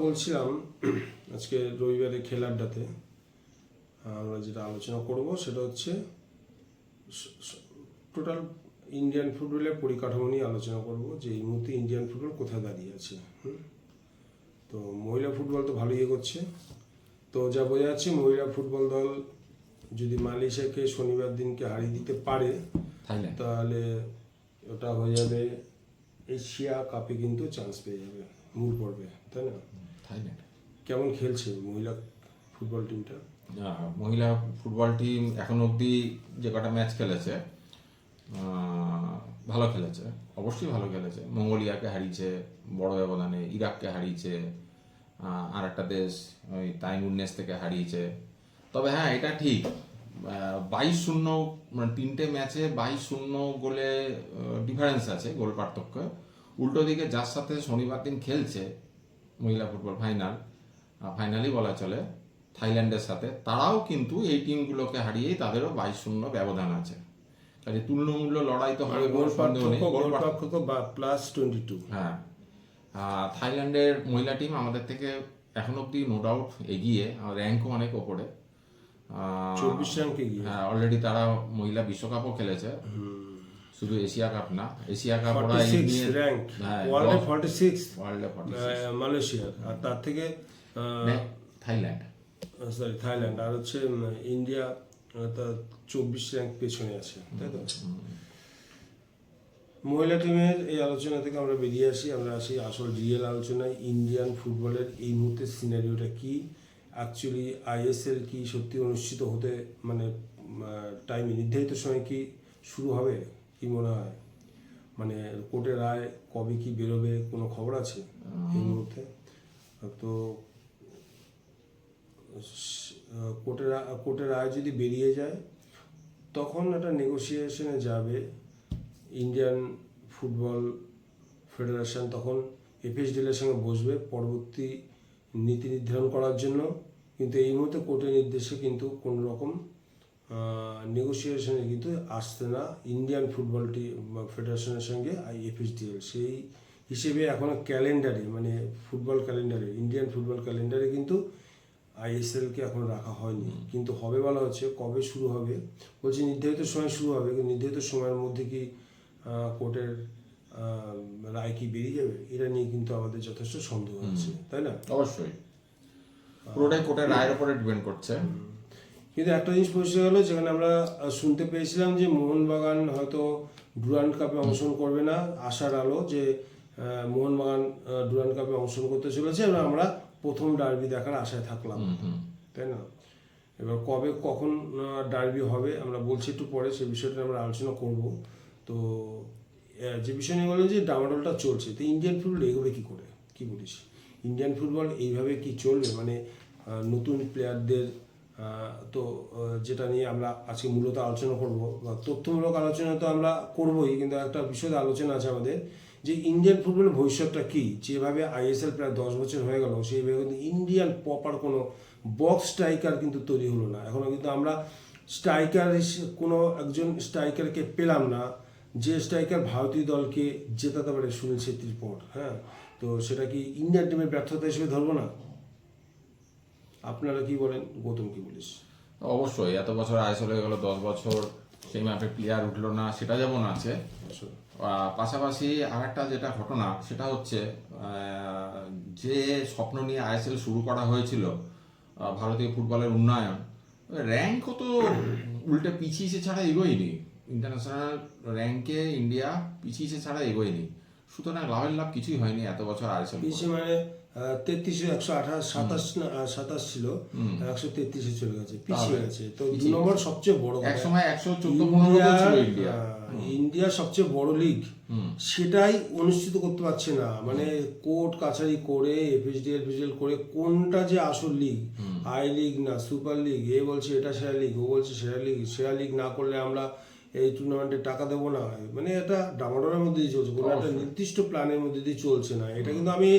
বলছিলাম আজকে রবিবারে খেলারটাতে আমরা যেটা আলোচনা করব সেটা হচ্ছে টোটাল ইন্ডিয়ান ফুটবলের পরিকাঠামো নিয়ে আলোচনা করব যে এই মুহূর্তে ইন্ডিয়ান ফুটবল কোথায় দাঁড়িয়ে আছে হুম? তো মহিলা ফুটবল তো ভালোই করছে তো যা বোঝা যাচ্ছে মহিলা ফুটবল দল যদি মালয়েশিয়াকে শনিবার দিনকে হারিয়ে দিতে পারে তাহলে ওটা হয়ে যাবে এশিয়া কাপে কিন্তু চান্স পেয়ে যাবে মূল পর্বে তাই না? থাইল্যান্ড। কেমন খেলছে মহিলা ফুটবল টিমটা মহিলা ফুটবল টিম এখন অবধি যে কটা ম্যাচ খেলেছে ভালো খেলেছে অবশ্যই ভালো খেলেছে। মঙ্গোলিয়াকে হারিয়েছে বড় ব্যবধানে ইরাককে হারিয়েছে আর একটা দেশ ওই তাইমুন্নেস থেকে হারিয়েছে। তবে হ্যাঁ এটা ঠিক বাইশ শূন্য মানে তিনটে ম্যাচে বাইশ শূন্য গোলে ডিফারেন্স আছে গোল পার্থক্য। উল্টো দিকে যার সাথে শনিবার দিন খেলছে মহিলা ফুটবল ফাইনাল ফাইনালই বলা চলে থাইল্যান্ডের সাথে। তারাও কিন্তু এই টিমগুলোকে হারিয়েই তাদেরও বাইশ শূন্য ব্যবধান আছে। কাজে তুল্যমূল্য লড়াই তো হবে গোল সন্দেহ নেই। গোল পার্থক্য প্লাস টোয়েন্টি টু হ্যাঁ। থাইল্যান্ডের মহিলা টিম আমাদের থেকে এখন অব্দি নো ডাউট এগিয়ে র্যাঙ্কও অনেক ওপরে। চব্বিশ গিয়ে হ্যাঁ অলরেডি তারা মহিলা বিশ্বকাপও খেলেছে। শুধু এশিয়া কাপ না এশিয়া কাপ ওরা র্যাঙ্ক ওয়ার্ল্ডে ফর্টি সিক্স ওয়ার্ল্ডে ফর্টি মালয়েশিয়ার আর তার থেকে থাইল্যান্ড সরি থাইল্যান্ড আর হচ্ছে ইন্ডিয়া তার চব্বিশ র্যাঙ্ক পেছনে আছে তাই তো? মহিলা টিমের এই আলোচনা থেকে আমরা বেরিয়ে আসি আমরা আসি আসল রিয়েল আলোচনায় ইন্ডিয়ান ফুটবলের এই মুহূর্তে সিনারিওটা কি? অ্যাকচুয়ালি আইএসএল কি সত্যি অনুষ্ঠিত হতে মানে টাইম নির্ধারিত সময় কি শুরু হবে? কি মনে হয়? মানে কোর্টের রায় কবে কি বেরোবে কোনো খবর আছে এই মুহূর্তে? তো কোর্টের কোর্টের রায় যদি বেরিয়ে যায় তখন একটা নেগোসিয়েশনে যাবে ইন্ডিয়ান ফুটবল ফেডারেশন তখন এফএসডিএলের সঙ্গে বসবে পরবর্তী নীতি নির্ধারণ করার জন্য। কিন্তু এই মুহূর্তে কোর্টের নির্দেশে কিন্তু কোনো রকম নেগোসিয়েশনে কিন্তু আসছে না। ইন্ডিয়ান ফুটবল টি ফেডারেশনের সঙ্গে এফএসডিএল সেই হিসেবে এখনও ক্যালেন্ডারে মানে ফুটবল ক্যালেন্ডারে ইন্ডিয়ান ফুটবল ক্যালেন্ডারে কিন্তু আইএসএলকে এখন রাখা হয়নি। কিন্তু হবে বলা হচ্ছে কবে শুরু হবে? বলছি নির্ধারিত সময় শুরু হবে কিন্তু নির্ধারিত সময়ের মধ্যে কি কোর্টের রায় কি বেরিয়ে যাবে? এটা নিয়ে কিন্তু আমাদের যথেষ্ট সন্দেহ আছে তাই না? অবশ্যই। পুরোটাই কোর্টের রায়ের উপরে ডিপেন্ড করছে। কিন্তু একটা জিনিস পরিষ্কার হলো যেখানে আমরা শুনতে পেয়েছিলাম যে মোহনবাগান হয়তো ডুরান্ড কাপে অংশগ্রহণ করবে না আশার আলো যে মোহনবাগান ডুরান্ড কাপে অংশগ্রহণ করতে চলেছে এবং আমরা প্রথম ডার্বি দেখার আশায় থাকলাম। তাই না? এবার কবে কখন ডার্বি হবে আমরা বলছি একটু পরে সেই বিষয়টা আমরা আলোচনা করব। তো যে বিষয় নিয়ে বলল যে ডামাডোলটা চলছে তো ইন্ডিয়ান ফুটবল এগোবে কী করে? কি বলিস? ইন্ডিয়ান ফুটবল এইভাবে কি চলবে? মানে নতুন প্লেয়ারদের তো যেটা নিয়ে আমরা আজকে মূলত আলোচনা করব। বা তথ্যমূলক আলোচনা তো আমরা করবই, কিন্তু একটা বিশদ আলোচনা আছে আমাদের যে ইন্ডিয়ান ফুটবলের ভবিষ্যৎটা কি? যেভাবে আইএসএল প্রায় দশ বছর হয়ে গেল, সেইভাবে কিন্তু ইন্ডিয়ান প্রপার কোনো বক্স স্ট্রাইকার কিন্তু তৈরি হলো না। এখনও কিন্তু আমরা স্ট্রাইকার কোনো একজন স্ট্রাইকারকে পেলাম না, যে স্ট্রাইকার ভারতীয় দলকে জেতাতে পারে সুনীল ছেত্রীর পর হ্যাঁ? তো সেটা কি ইন্ডিয়ান টিমের ব্যর্থতা হিসেবে ধরবো না? আপনারা কি বলেন? গৌতম কি বলিস? অবশ্যই এত বছর আইএসএল হয়ে গেল দশ বছর সেই ম্যাপে প্লেয়ার উঠল না সেটা যেমন আছে। পাশাপাশি আর একটা যেটা ঘটনা সেটা হচ্ছে যে স্বপ্ন নিয়ে আইএসএল শুরু করা হয়েছিল ভারতীয় ফুটবলের উন্নয়ন র্যাঙ্কও তো উল্টে পিছিয়েছে ছাড়া এগোয়নি। ইন্টারন্যাশনাল র্যাঙ্কে ইন্ডিয়া পিছিয়েছে ছাড়া এগোয়নি। সুতরাং লাভের লাভ কিছুই হয়নি এত বছর আইএসএল পিছিয়ে মানে তেত্রিশে একশো আঠাশ সাতাশ সাতাশ ছিল একশো তেত্রিশে চলে গেছে পিছিয়ে গেছে। তো দু নম্বর সবচেয়ে বড় এক সময় একশো চোদ্দ ইন্ডিয়া সবচেয়ে বড় লিগ। সেটাই অনুষ্ঠিত করতে পারছে না। মানে কোর্ট কাছারি করে এফএসডি এফএসডিএল করে কোনটা যে আসল লিগ? আই লিগ না সুপার লিগ? এ বলছে এটা সেরা লিগ ও বলছে সেরা লিগ। সেরা লিগ না করলে আমরা এই টুর্নামেন্টে টাকা দেবো না। মানে এটা ডামাডোরের মধ্যে দিয়ে চলছে। কোনো একটা নির্দিষ্ট প্ল্যানের মধ্যে দিয়ে চলছে না। এটা কিন্তু আমি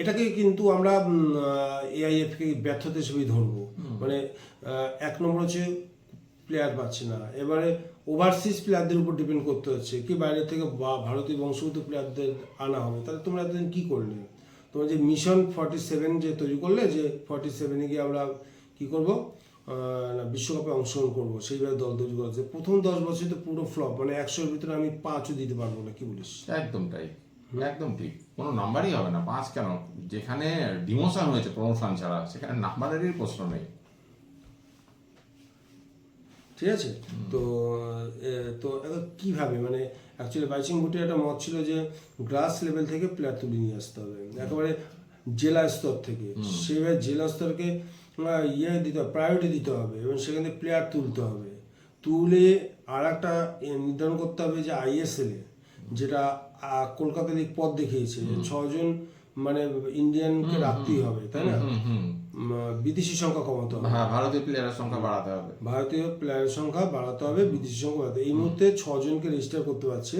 এটাকে কিন্তু আমরা এআইএফ কে ব্যর্থতা হিসেবেই ধরবো। মানে এক নম্বর হচ্ছে প্লেয়ার পাচ্ছে না। এবারে ওভারসিজ প্লেয়ারদের উপর ডিপেন্ড করতে হচ্ছে কি বাইরে থেকে বা ভারতীয় বংশগত প্লেয়ারদের আনা হবে। তাহলে তোমরা এতদিন কী করলে? তোমার যে মিশন ফর্টি সেভেন যে তৈরি করলে যে ফর্টি সেভেনে গিয়ে আমরা কী করব? না বিশ্বকাপে অংশগ্রহণ করব। সেইভাবে দল তৈরি করা হচ্ছে। প্রথম দশ বছর তো পুরো ফ্লপ মানে একশোর ভিতরে আমি পাঁচও দিতে পারব না কি বলিস? একদম তাই। একদম ঠিক। কোনো নাম্বারই হবে না। পাঁচ কেন? যেখানে ডিমোশন হয়েছে প্রমোশন ছাড়া সেখানে নাম্বারেরই প্রশ্ন নেই। ঠিক আছে? তো তো কীভাবে? মানে অ্যাকচুয়ালি বাইচিং ভুটির একটা মত ছিল যে গ্রাস লেভেল থেকে প্লেয়ার তুলে নিয়ে আসতে হবে। একেবারে জেলা স্তর থেকে। সেভাবে জেলা স্তরকে ইয়ে দিতে হবে প্রায়োরিটি দিতে হবে এবং সেখান থেকে প্লেয়ার তুলতে হবে। তুলে আর একটা নির্ধারণ করতে হবে যে আইএসএল যেটা কলকাতা লিগ পদ দেখিয়েছে ছজন মানে ইন্ডিয়ানকে রাখতেই হবে তাই না? বিদেশি সংখ্যা কমাতে হবে। হ্যাঁ ভারতীয় প্লেয়ারের সংখ্যা বাড়াতে হবে। ভারতীয় প্লেয়ারের সংখ্যা বাড়াতে হবে বিদেশি সংখ্যা বাড়াতে এই মুহূর্তে ছজনকে রেজিস্টার করতে পারছে।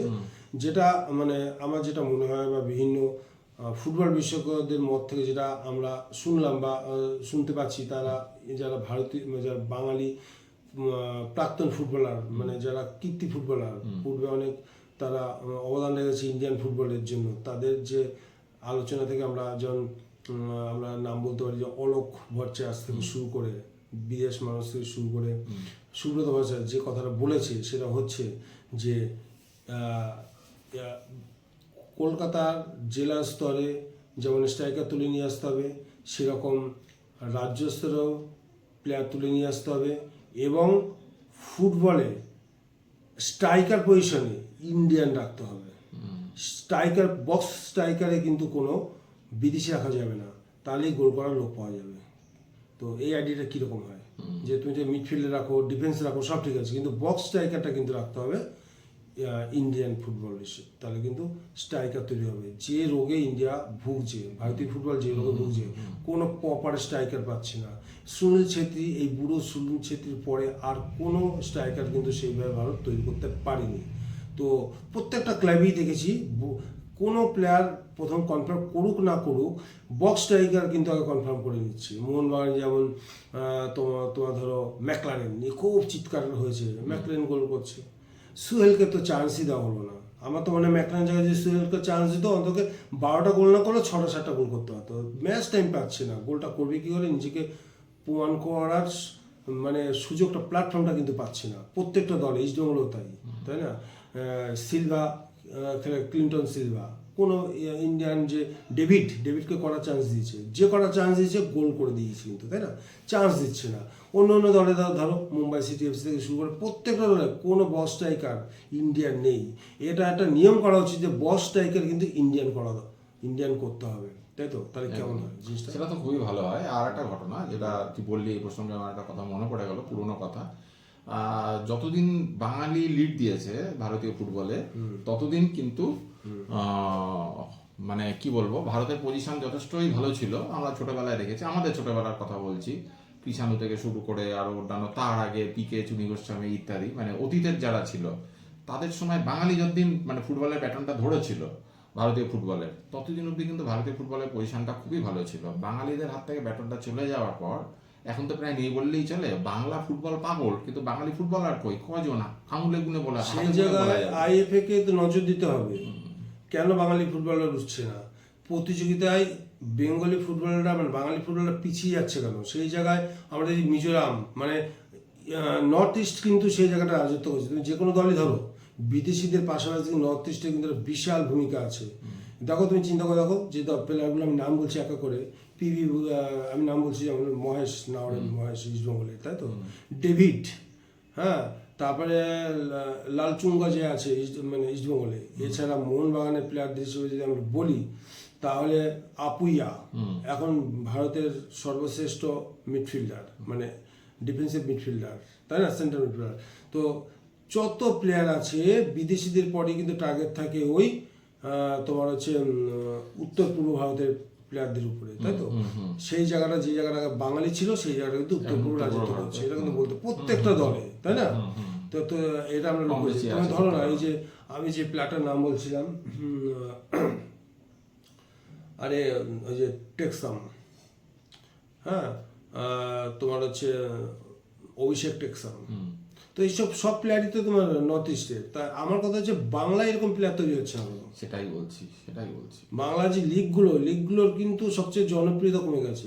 যেটা মানে আমার যেটা মনে হয় বা বিভিন্ন ফুটবল বিশেষজ্ঞদের মত থেকে যেটা আমরা শুনলাম বা শুনতে পাচ্ছি তারা যারা ভারতীয় মানে যারা বাঙালি প্রাক্তন ফুটবলার মানে যারা কীর্তি ফুটবলার পূর্বে অনেক তারা অবদান রেখেছে ইন্ডিয়ান ফুটবলের জন্য। তাদের যে আলোচনা থেকে আমরা যেমন আমরা নাম বলতে পারি যে অলোক ভট্টাচার্য থেকে শুরু করে বিদেশ মানুষ থেকে শুরু করে সুব্রত ভট্টাচার্য যে কথাটা বলেছে সেটা হচ্ছে যে কলকাতার জেলা স্তরে যেমন স্ট্রাইকার তুলে নিয়ে আসতে হবে সেরকম রাজ্য স্তরেও প্লেয়ার তুলে নিয়ে আসতে হবে এবং ফুটবলে স্ট্রাইকার পজিশনে ইন্ডিয়ান রাখতে হবে। স্ট্রাইকার বক্স স্ট্রাইকারে কিন্তু কোনো বিদেশি রাখা যাবে না। তাহলেই গোল করার লোক পাওয়া যাবে। তো এই আইডিয়াটা কীরকম হয়? যে তুমি যে মিডফিল্ডে রাখো ডিফেন্স রাখো সব ঠিক আছে। কিন্তু বক্স স্ট্রাইকারটা কিন্তু রাখতে হবে ইন্ডিয়ান ফুটবল তাহলে কিন্তু স্ট্রাইকার তৈরি হবে। যে রোগে ইন্ডিয়া ভুগছে ভারতীয় ফুটবল যে রোগে ভুগছে কোনো প্রপার স্ট্রাইকার পাচ্ছে না। সুনীল ছেত্রী এই বুড়ো সুনীল ছেত্রীর পরে আর কোনো স্ট্রাইকার কিন্তু সেইভাবে ভারত তৈরি করতে পারেনি। তো প্রত্যেকটা ক্লাবেই দেখেছি কোনো প্লেয়ার প্রথম কনফার্ম করুক না করুক বক্স স্ট্রাইকার কিন্তু আগে কনফার্ম করে নিচ্ছে। মোহনবাগান যেমন তোমার তোমার ধরো ম্যাকলারেন নিয়ে খুব চিৎকার হয়েছে ম্যাকলারেন গোল করছে। সুহেলকে তো চান্সই দেওয়া হলো না। আমার তো মনে হয় ম্যাকলারেন জায়গায় যে সুহেলকে চান্স দিত, অন্তত বারোটা গোল না করলে ছটা সাতটা গোল করতে পারতো। ম্যাচ টাইম পাচ্ছে না গোলটা করবে কী করে? নিজেকে প্রমাণ করার মানে সুযোগটা প্ল্যাটফর্মটা কিন্তু পাচ্ছে না। প্রত্যেকটা দল ইস্ট বেঙ্গলও তাই তাই না? Silva Clinton Silva. কোনো ইন্ডিয়ান যে ডেভিড ডেভিডকে করা চান্স দিয়েছে। যে করা চান্স দিয়েছে গোল করে দিয়েছে কিন্তু তাই না? চান্স দিচ্ছে না। অন্য অন্য দলে ধরো ধরো মুম্বাই সিটি এফসি থেকে শুরু করে প্রত্যেকটা দলে কোনো বস স্ট্রাইকার ইন্ডিয়ান নেই। এটা একটা নিয়ম করা উচিত যে বস স্ট্রাইকার কিন্তু ইন্ডিয়ান করা ইন্ডিয়ান করতে হবে। তাই তো? তাহলে কেমন হয় জিনিসটা? সেটা তো খুবই ভালো হয়। আর একটা ঘটনা যেটা তুই বললি এই প্রসঙ্গে আমার একটা কথা মনে পড়ে গেল পুরোনো কথা। যতদিন বাঙালি লিড দিয়েছে ভারতীয় ফুটবলে ততদিন কিন্তু মানে কি বলব ভারতের পজিশন যথেষ্টই ভালো ছিল। আমরা ছোটবেলায় দেখেছি আমাদের ছোটবেলার কথা বলছি। কৃষাণু থেকে শুরু করে আরও অন্যান্য তার আগে পিকে চুনি গোস্বামী ইত্যাদি মানে অতীতের যারা ছিল তাদের সময় বাঙালি যতদিন মানে ফুটবলের প্যাটার্নটা ধরেছিল ভারতীয় ফুটবলের ততদিন অবধি কিন্তু ভারতীয় ফুটবলের পজিশনটা খুবই ভালো ছিল। বাঙালিদের হাত থেকে ব্যাটনটা চলে যাওয়ার পর এখন তো প্রায় নেই বললেই চলে। বাংলা ফুটবল পাগল কিন্তু বাঙালি ফুটবলার কই? কজন আঙুলে গুনে বলা সেই জায়গায়। আইএফএ কে তো নজর দিতে হবে। কেন বাঙালি ফুটবলার উঠছে না? প্রতিযোগিতায় বেঙ্গলি ফুটবলাররা মানে বাঙালি ফুটবলাররা পিছিয়ে যাচ্ছে কেন? সেই জায়গায় আমাদের এই মিজোরাম মানে নর্থ ইস্ট কিন্তু সেই জায়গাটা রাজত্ব করছে। তুমি যে কোনো দলই ধরো বিদেশিদের পাশাপাশি নর্থ ইস্টে কিন্তু বিশাল ভূমিকা আছে। দেখো তুমি চিন্তা করে দেখো যে প্লেয়ারগুলো আমি নাম বলছি একা করে। পিভি আমি নাম বলছি যেমন মহেশ নাওরেন মহেশ ইস্টবেঙ্গলের তাই তো? ডেভিড হ্যাঁ? তারপরে লালচুঙ্গা যে আছে ইস্ট- মানে ইস্টবেঙ্গলে এছাড়া মোহনবাগানের প্লেয়ারদের হিসেবে যদি আমরা বলি তাহলে আপুইয়া এখন ভারতের সর্বশ্রেষ্ঠ মিডফিল্ডার মানে ডিফেন্সিভ মিডফিল্ডার তাই না? সেন্টার মিডফিল্ডার তো যত প্লেয়ার আছে বিদেশিদের পরে কিন্তু টার্গেট থাকে ওই তোমার হচ্ছে উত্তর পূর্ব ভারতের প্লেয়ারদের উপরে তাই তো? সেই জায়গাটা যে জায়গাটা বাঙালি ছিল সেই জায়গাটা কিন্তু উত্তর পূর্ব রাজত্ব করছে এটা কিন্তু বলতে প্রত্যেকটা দলে তাই না? তো তো এটা আমরা। তুমি ধরো না এই যে আমি যে প্লেয়ারটার নাম বলছিলাম আরে ওই যে টেক্সাম হ্যাঁ? আহ, তোমার হচ্ছে অভিষেক টেক্সাম। তো এইসব সব প্লেয়ারই তো তোমার নর্থ ইস্টের তা আমার কথা হচ্ছে বাংলায় এরকম প্লেয়ার তৈরি হচ্ছে কেন? সেটাই বলছি সেটাই বলছি। বাংলা যে লিগগুলো লিগগুলোর কিন্তু সবচেয়ে জনপ্রিয়তা কমে গেছে।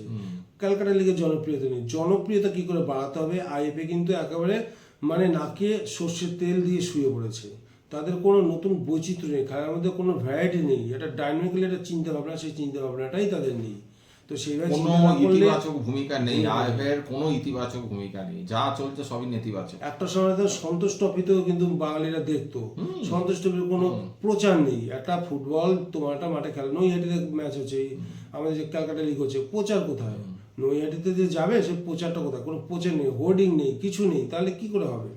ক্যালকাটা লিগের জনপ্রিয়তা নেই। জনপ্রিয়তা কি করে বাড়াতে হবে? আইএফএ কিন্তু একেবারে মানে নাকে সর্ষের তেল দিয়ে শুয়ে পড়েছে। তাদের কোনো নতুন বৈচিত্র্য নেই খেলার মধ্যে কোনো ভ্যারাইটি নেই। একটা ডাইনামিক্যালি একটা চিন্তা ভাবনা সেই চিন্তা ভাবনাটাই তাদের নেই। তো সেইভাবে কোনো ইতিবাচক ভূমিকা নেই আইএফের কোনো ইতিবাচক ভূমিকা নেই যা চলছে সবই নেতিবাচক। একটা সময় তো সন্তোষ ট্রফিতেও কিন্তু বাঙালিরা দেখতো। সন্তোষ ট্রফির কোনো প্রচার নেই। একটা ফুটবল তোমার একটা মাঠে খেলা নৈহাটিতে ম্যাচ হচ্ছে আমাদের যে ক্যালকাটা লিগ হচ্ছে প্রচার কোথায়? নৈহাটিতে যে যাবে সে প্রচারটা কোথায়? কোনো প্রচার নেই হোর্ডিং নেই কিছু নেই তাহলে কি করে হবে?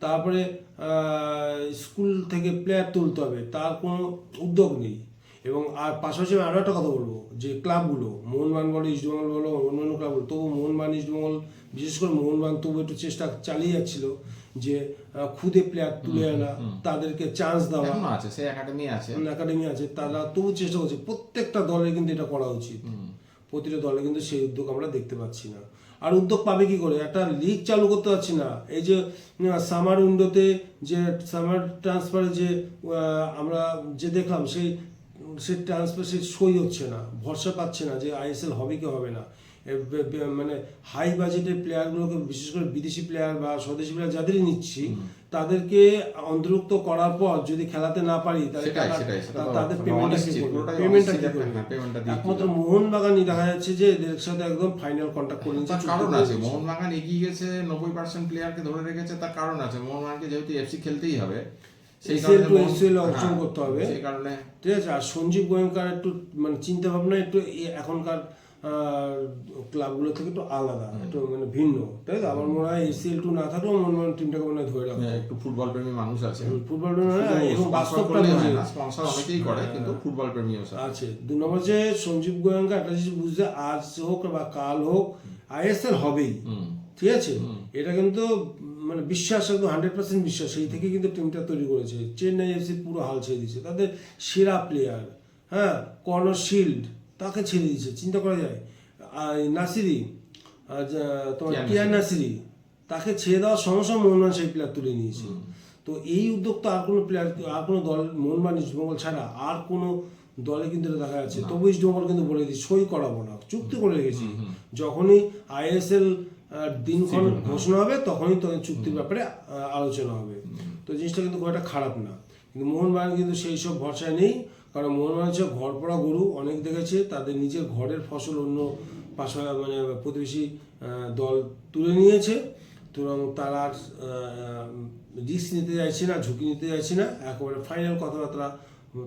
তারপরে আহ, স্কুল থেকে প্লেয়ার তুলতে হবে তার কোনো উদ্যোগ নেই। এবং আর পাশাপাশি আমি আরও একটা কথা বলব যে ক্লাবগুলো মোহনবাগান বলো ইস্টবেঙ্গল বলো অন্যান্য ক্লাবগুলো তবু মোহনবাগান ইস্টবেঙ্গল বিশেষ করে মোহনবাগান তবু একটু চেষ্টা চালিয়ে যাচ্ছিল যে খুদে প্লেয়ার তুলে আনা তাদেরকে চান্স দেওয়া। আছে সেই একাডেমি আছে। একাডেমি আছে তারা তবু চেষ্টা করছে প্রত্যেকটা দলে কিন্তু এটা করা উচিত। প্রতিটা দলে কিন্তু সেই উদ্যোগ আমরা দেখতে পাচ্ছি না। আর উদ্যোগ পাবে কি করে? একটা লিগ চালু করতে পারছি না। এই যে সামার উইন্ডোতে যে সামার ট্রান্সফারে যে আমরা যে দেখলাম সেই সে ট্রান্সফার সে সই হচ্ছে না ভরসা পাচ্ছে না যে আইএসএল হবে কি হবে না। মানে হাই বাজেটের প্লেয়ারগুলোকে বিশেষ করে বিদেশি প্লেয়ার বা স্বদেশি প্লেয়ার যাদেরই নিচ্ছি তাদেরকে অন্তর্ভুক্ত করার পর যদি খেলাতে না পারি তাদের মানে পেমেন্টটা কি পেমেন্টটা কি একমাত্র মোহনবাগানই দেখা যাচ্ছে যে এদের সাথে একদম ফাইনাল কন্ট্যাক্ট করে নিচ্ছে কারণ আছে মোহনবাগান এগিয়ে গেছে নব্বই পার্সেন্ট প্লেয়ারকে ধরে রেখেছে তার কারণ আছে। মোহনবাগানকে যেহেতু এফসি খেলতেই হবে সেই অংশগ্রহণ হ্যাঁ, করতে হবে। সেই কারণে ঠিক আছে? আর সঞ্জীব গোয়েঙ্কার একটু মানে চিন্তা ভাবনা একটু এখনকার ক্লাবগুলো থেকে একটু আলাদা একটু মানে ভিন্ন। আমার মনে হয় এসিএল টু না থাকলেও মনে টিমটাকে মনে হয় ধরে রাখবে হ্যাঁ, একটু ফুটবল প্রেমী মানুষ আছে। ফুটবল এবং বাস্তবটা বোঝে। স্পন্সর অনেকেই করে কিন্তু ফুটবল প্রেমীও আছে। আছে। দু নম্বর যে সঞ্জীব গোয়েঙ্কা একটা জিনিস বুঝতে আজ হোক বা কাল হোক আইএসএল হবেই। ঠিক আছে? এটা কিন্তু মানে বিশ্বাস একদম হান্ড্রেড পার্সেন্ট বিশ্বাস। সেই থেকে কিন্তু টিমটা তৈরি করেছে। চেন্নাই এফসি পুরো হাল ছেড়ে দিয়েছে। তাদের সেরা প্লেয়ার হ্যাঁ কর্নার শিল্ড তাকে ছেড়ে দিয়েছে। চিন্তা করা যায়। আর নাসিরি তোমার কিয়ান নাসিরি। তাকে ছেড়ে দেওয়ার সঙ্গে সঙ্গে মোহনবাগান সেই প্লেয়ার তুলে নিয়েছে। তো এই উদ্যোগ তো আর কোনো প্লেয়ার আর কোনো দল মোহনবাগান ইস্টবেঙ্গল ছাড়া আর কোনো দলে কিন্তু এটা দেখা যাচ্ছে তবু ইস্টবেঙ্গল কিন্তু বলে দিচ্ছে সই করাবো না। চুক্তি করে রেখেছি। যখনই আইএসএল দিনক্ষণ ঘোষণা হবে তখনই তোদের চুক্তির ব্যাপারে আলোচনা হবে। তো জিনিসটা কিন্তু খুব একটা খারাপ না। কিন্তু মোহনবাগান কিন্তু সেই সব ভরসায় নেই। কারণ মোহনবাগান হচ্ছে ঘর পড়া গরু অনেক দেখেছে তাদের নিজের ঘরের ফসল অন্য পাশা মানে প্রতিবেশী দল তুলে নিয়েছে। সুতরাং তারা আর রিস্ক নিতে চাইছে না ঝুঁকি নিতে চাইছে না। একেবারে ফাইনাল কথাবার্তা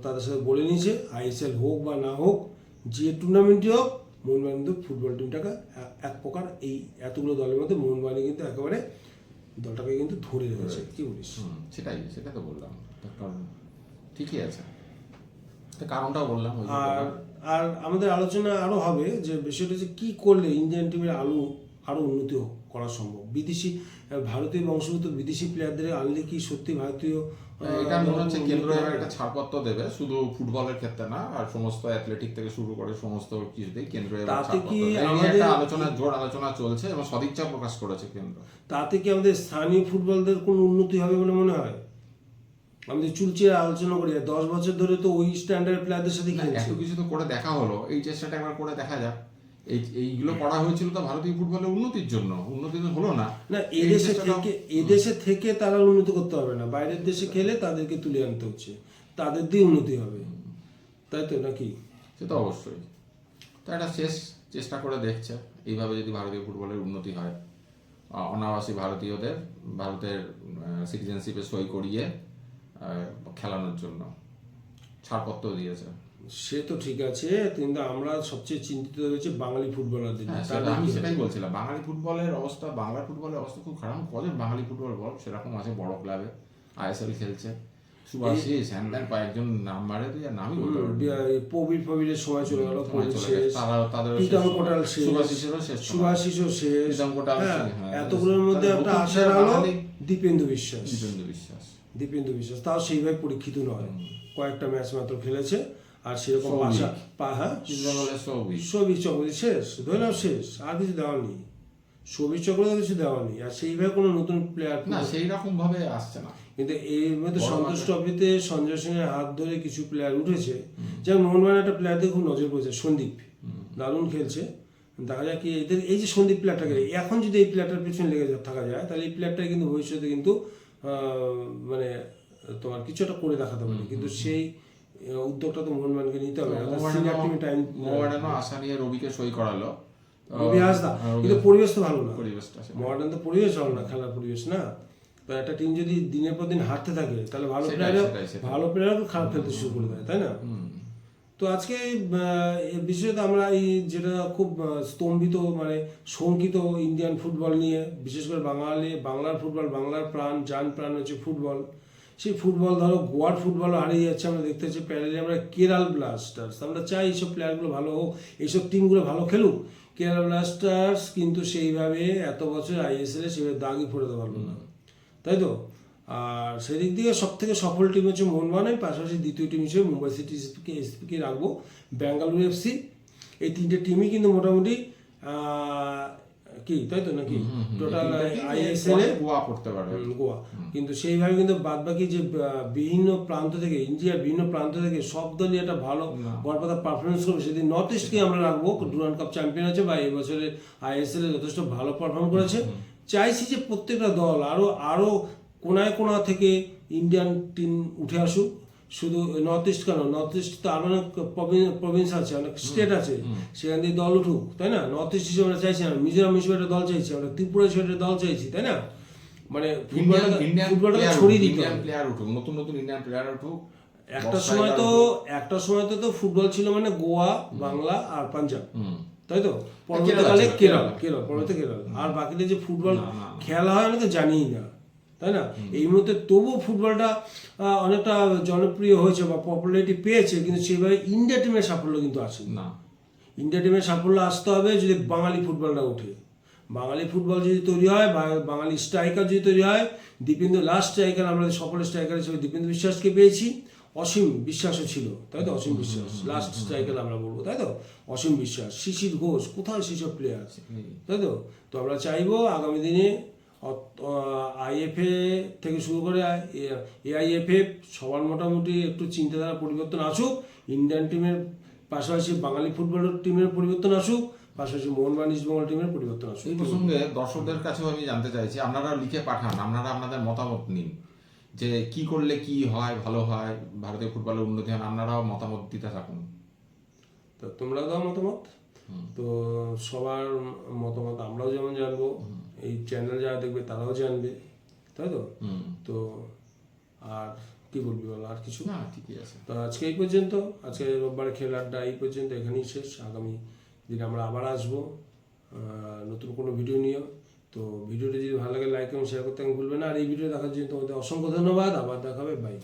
তাদের সাথে বলে নিয়েছে। আইএসএল হোক বা না হোক যে টুর্নামেন্টই হোক মোহনবাগান কিন্তু ফুটবল টিমটাকে এক- প্রকার এই এতগুলো দলের মধ্যে মোহনবাগান কিন্তু একেবারে দলটাকে কিন্তু ধরে রেখেছে। কি বলিস? সেটাই সেটা তো বললাম। কারণ ঠিকই আছে। তো কারণটাও বললাম আর আর আমাদের আলোচনা আরও হবে যে বিষয়টা যে কি করলে ইন্ডিয়ান টিমের আরও আরও উন্নতি করা সম্ভব? বিদেশি ভারতীয় বংশগত বিদেশি প্লেয়ারদের আনলে কি সত্যি ভারতীয় এটা মনে হচ্ছে কেন্দ্র এবার একটা ছাড়পত্র দেবে শুধু ফুটবলের ক্ষেত্রে না আর সমস্ত অ্যাথলেটিক থেকে শুরু করে সমস্ত কিছুতেই কেন্দ্র এবার ছাড়পত্র একটা আলোচনা জোর আলোচনা চলছে এবং সদিচ্ছা প্রকাশ করেছে কেন্দ্র। তাতে কি আমাদের স্থানীয় ফুটবলদের কোনো উন্নতি হবে বলে মনে হয়? আমাদের চুলচিয়ে আলোচনা করি দশ বছর ধরে তো ওই স্ট্যান্ডার্ড প্লেয়ারদের সাথে এত কিছু তো করে দেখা হলো এই চেষ্টাটা একবার করে দেখা যাক। এই এইগুলো করা হয়েছিল তো ভারতীয় ফুটবলের উন্নতির জন্য। উন্নতি তো হলো না। না এদেশে থেকে এদেশে থেকে তারা উন্নতি করতে হবে না। বাইরের দেশে খেলে তাদেরকে তুলে আনতে হচ্ছে। তাদের দিয়ে উন্নতি হবে। তাই তো নাকি? সে তো অবশ্যই। তো একটা শেষ চেষ্টা করে দেখছে। এইভাবে যদি ভারতীয় ফুটবলের উন্নতি হয় অনাবাসী ভারতীয়দের ভারতের সিটিজেনশিপে সই করিয়ে খেলানোর জন্য। ছাড়পত্র দিয়েছে। সে তো ঠিক আছে কিন্তু আমরা সবচেয়ে চিন্তিত হয়েছে বাঙালি ফুটবলারদের হ্যাঁ আমি সেটাই বলছিলাম বাঙালি ফুটবলের অবস্থা বাংলা ফুটবলের অবস্থা খুব খারাপ। কজন বাঙালি ফুটবল বল? সেরকম আছে বড় ক্লাবে। আইএসএল খেলছে। সুভাষিস হ্যান কয়েকজন নাম মারে তুই আর নামই বলতে পারবি না। বি- এই প্রবীর ফবিরের সময় চলে গেল সময় প্রবীর চলে শেষ গেছে। তারা- তাদেরও শেষ। প্রীতম সময়। কোটাল শেষ। সুভাষিসেরও শেষ সুভাষিসও শেষ। প্রীতম কোটাল শেষ। এতগুলোর মধ্যে একটা আশার আলো দীপেন্দু বিশ্বাস। দীপেন্দু বিশ্বাস। দীপেন্দু বিশ্বাস। তাও সেইভাবে পরীক্ষিত নয়। কয়েকটা ম্যাচ মাত্র খেলেছে। আর সেরকম। পাশা পা হ্যাঁ? সবই চকরি শেষ ধরে শেষ আর কিছু দেওয়ার নেই। সবির চক্র কিছু দেওয়া নেই আর সেইভাবে কোনো নতুন প্লেয়ার না সেই রকম ভাবে আসছে না। কিন্তু এর মধ্যে সন্তোষ ট্রফিতে সঞ্জয় সিংয়ের হাত ধরে কিছু প্লেয়ার উঠেছে। যেমন মোহনবাগান একটা প্লেয়ারদের খুব নজর পড়েছে সন্দীপ। দারুণ খেলছে। দেখা যাক কি এদের এই যে সন্দীপ প্লেয়ারটাকে এখন যদি এই প্লেয়ারটার পিছনে লেগে থাকা যায় তাহলে এই প্লেয়ারটা কিন্তু ভবিষ্যতে কিন্তু আহ, মানে তোমার কিছু একটা করে দেখাতে পারে। কিন্তু সেই উদ্যোগটা তো মোহনবাগানকে নিতে হবে। সিনিয়র টিমে টাইম মোহামেডানও আশা নিয়ে রবিকে সই করালো। রবি হাসদা। কিন্তু পরিবেশ তো ভালো না। পরিবেশটা মডার্ন তো পরিবেশ ভালো না খেলার পরিবেশ না। তো একটা টিম যদি দিনের পর দিন হারতে থাকে তাহলে ভালো প্লেয়ার। ভালো প্লেয়ারও খারাপ খেলতে শুরু করে দেয় তাই না? তো আজকে এই আমরা এই যেটা খুব স্তম্ভিত মানে শঙ্কিত ইন্ডিয়ান ফুটবল নিয়ে বিশেষ করে বাঙালি বাংলার ফুটবল বাংলার প্রাণ জান প্রাণ হচ্ছে ফুটবল সেই ফুটবল, ধরো গোয়ার ফুটবলও হারিয়ে যাচ্ছে, আমরা দেখতে পাচ্ছি প্যারালি আমরা কেরাল ব্লাস্টার্স। আমরা চাই এইসব প্লেয়ারগুলো ভালো হোক, এইসব টিমগুলো ভালো খেলুক। কেরালা ব্লাস্টার্স কিন্তু সেইভাবে এত বছর আইএসএল সেভাবে দাগই ফোটাতে পারল না। তাই তো? আর সেদিক দিয়ে সব থেকে সফল টিম হচ্ছে মোহনবাগান পাশাপাশি দ্বিতীয় টিম হিসেবে মুম্বাই সিটি এসপিকে এসপিকে রাখব, বেঙ্গালুরু এফসি এই তিনটে টিমই কিন্তু মোটামুটি কি? তাই তো নাকি? টোটাল আইএসএল এ? গোয়া পড়তে পারে। হুম, গোয়া। কিন্তু সেইভাবে কিন্তু বাদ বাকি যে বিভিন্ন প্রান্ত থেকে ইন্ডিয়ার বিভিন্ন প্রান্ত থেকে সব দলই একটা ভালো গড়পাতা পারফরমেন্স করবে। সেদিন নর্থ ইস্টকে আমরা রাখব। ডুরান কাপ চ্যাম্পিয়ন আছে বা এবছরে আইএসএল এ যথেষ্ট ভালো পারফর্ম করেছে। চাইছি যে প্রত্যেকটা দল আরও আরও কোনায় কোনা থেকে ইন্ডিয়ান টিম উঠে আসুক। শুধু নর্থ ইস্ট কেন? নর্থ ইস্ট তো আরও অনেক প্রভিন্স আছে অনেক স্টেট আছে। সেখান থেকে দল উঠুক তাই না? নর্থ ইস্ট হিসেবে আমরা চাইছি না মিজোরাম হিসেবে একটা দল চাইছি আমরা ত্রিপুরা হিসেবে একটা দল চাইছি তাই না? মানে ফুটবলটা প্লেয়ার ছড়িয়ে দিতে প্লেয়ার উঠুক নতুন নতুন ইন্ডিয়ান প্লেয়ার উঠুক একটা সময় তো একটা সময় তো তো ফুটবল ছিল মানে গোয়া বাংলা আর পাঞ্জাব। তাই তো? কেরালা পরবর্তীকালে কেরল কেরালা। পরবর্তী কেরল। আর বাকিতে যে ফুটবল। খেলা হয় আমি তো জানিই না। তাই না? এই মুহূর্তে তবুও ফুটবলটা অনেকটা জনপ্রিয় হয়েছে বা পপুলারিটি পেয়েছে কিন্তু সেভাবে ইন্ডিয়া টিমের সাফল্য কিন্তু আসে না। ইন্ডিয়া টিমের সাফল্য আসতে হবে যদি বাঙালি ফুটবলটা ওঠে। বাঙালি ফুটবল যদি তৈরি হয় বাঙালি স্ট্রাইকার যদি তৈরি হয় দীপেন্দ্র লাস্ট স্ট্রাইকার আমরা সকল স্ট্রাইকার হিসেবে দীপেন্দ্র বিশ্বাসকে পেয়েছি অসীম বিশ্বাসও ছিল তাই তো? অসীম বিশ্বাস লাস্ট স্ট্রাইকার আমরা বলব তাই তো? অসীম বিশ্বাস শিশির ঘোষ কোথায় সেসব প্লেয়ার তাই তো? তো আমরা চাইব আগামী দিনে আইএফএ থেকে শুরু করে এআইএফএ সবার মোটামুটি একটু চিন্তাধারা পরিবর্তন আসুক ইন্ডিয়ান টিমের পাশাপাশি বাঙালি ফুটবল টিমের পরিবর্তন আসুক পাশাপাশি মোহনবাগান ইস্ট বেঙ্গল টিমের পরিবর্তন আসুক। এই প্রসঙ্গে দর্শকদের কাছেও আমি জানতে চাইছি আপনারা লিখে পাঠান আপনারা আপনাদের মতামত নিন যে কি করলে কি হয় ভালো হয় ভারতীয় ফুটবলের উন্নতি হয় আপনারাও মতামত দিতে থাকুন। তো তোমরা দাও মতামত। তো সবার মতামত আমরাও যেমন জানব। এই চ্যানেল যারা দেখবে তারাও জানবে তাই তো? তো আর কি বলবি বল আর কিছু? না ঠিকই আছে। তো আজকে এই পর্যন্ত আজকে রোববার খেলাটা এই পর্যন্ত এখানেই শেষ। আগামী দিনে আমরা আবার আসব। নতুন কোনো ভিডিও নিয়ে তো ভিডিওটা যদি ভালো লাগে লাইক এবং শেয়ার করতে আমি ভুলবেন না। আর এই ভিডিও দেখার জন্য তোমাদের অসংখ্য ধন্যবাদ। আবার দেখাবে। বাই